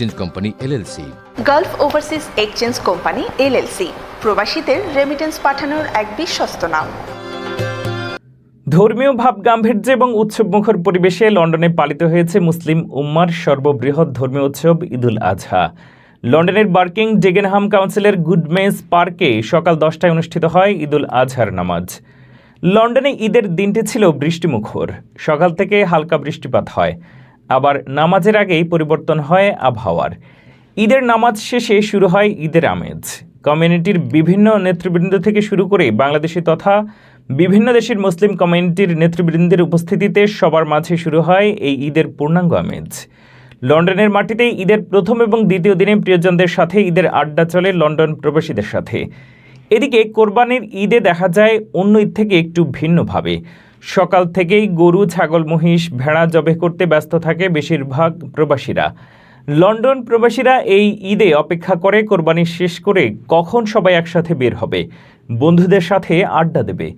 Change company LLC Gulf overseas exchange company LLC প্রবাসীদের remittance পাঠানোর এক বিশ্বস্ত নাম। ধর্মীয় ভাব গাম্ভীর্য এবং উৎসবমুখর পরিবেশে লন্ডনে পালিত হয়েছে মুসলিম উম্মার সর্ববৃহৎ ধর্মীয় উৎসব ঈদুল আজহা। লন্ডনের বার্কিং ডেগেনহাম কাউন্সিলের গুডমেস পার্কে সকাল দশটায় অনুষ্ঠিত হয় ঈদুল আজহার নামাজ। লন্ডনে ঈদের দিনটি ছিল বৃষ্টিমুখর। সকাল থেকে হালকা বৃষ্টিপাত হয়। আবার নামাজের আগেই পরিবর্তন হয় আবহাওয়ার। ঈদের নামাজ শেষে শুরু হয় ঈদের আমেজ। কমিউনিটির বিভিন্ন নেতৃবৃন্দ থেকে শুরু করে বাংলাদেশি তথা বিভিন্ন দেশের মুসলিম কমিউনিটির নেতৃবৃন্দের উপস্থিতিতে সবার মাঝে শুরু হয় এই ঈদের পূর্ণাঙ্গ আমেজ। লন্ডনের মাটিতে ঈদের প্রথম এবং দ্বিতীয় দিনে প্রিয়জনদের সাথে ঈদের আড্ডা চলে লন্ডন প্রবাসীদের সাথে। এদিকে কোরবানির ঈদে দেখা যায় অন্য ঈদ থেকে একটু ভিন্নভাবে। সকাল থেকেই গরু, ছাগল, মহিষ ভেড়া জবে করতে ব্যস্ত থাকে বেশিরভাগ প্রবাসীরা। লন্ডন প্রবাসীরা এই ঈদে অপেক্ষা করে কোরবানি শেষ করে কখন সবাই একসাথে বের হবে? বন্ধুদের সাথে আড্ডা দেবে।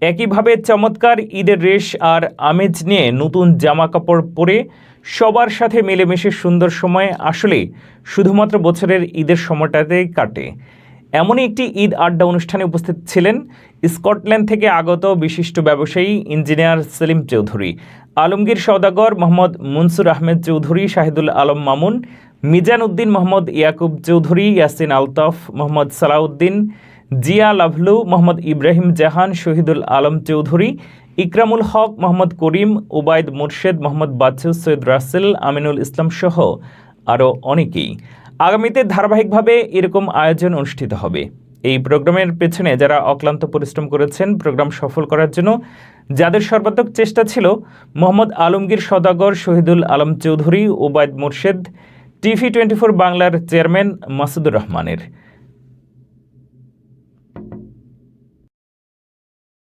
একইভাবে চমৎকার ঈদের রেশ আর আমেজ নিয়ে নতুন জামা কাপড় পরে সবার সাথে মিলেমিশে সুন্দর সময় আসলে শুধুমাত্র বছরের ঈদের সময়টাতেই কাটে। এমনই একটি ঈদ আড্ডা অনুষ্ঠানে উপস্থিত ছিলেন স্কটল্যান্ড থেকে আগত বিশিষ্ট ব্যবসায়ী ইঞ্জিনিয়ার সেলিম চৌধুরী, আলমগীর সওদাগর মোহাম্মদ মনসুর আহমেদ চৌধুরী, শাহিদুল আলম মামুন, মিজান উদ্দিন মোহাম্মদ ইয়াকুব চৌধুরী, ইয়াসিন আলতাফ মোহাম্মদ সালাউদ্দিন, জিয়া লাভলু মোহাম্মদ ইব্রাহিম জাহান, শহীদুল আলম চৌধুরী, ইকরামুল হক মোহাম্মদ করিম ওবায়দ মুর্শেদ মোহাম্মদ বাচ্চু, সৈয়দ রাসেল, আমিনুল ইসলাম সহ আরও অনেকেই। আগামীতে ধারাবাহিকভাবে এরকম আয়োজন অনুষ্ঠিত হবে। এই প্রোগ্রামের পেছনে যারা অক্লান্ত পরিশ্রম করেছেন, প্রোগ্রাম সফল করার জন্য যাদের সর্বাত্মক চেষ্টা ছিল, Mohammad Alamgir Sadagar, Shahidul Alam Chowdhury, Obaid Morshed, TV twenty four বাংলার চেয়ারম্যান মাসুদুর রহমানের।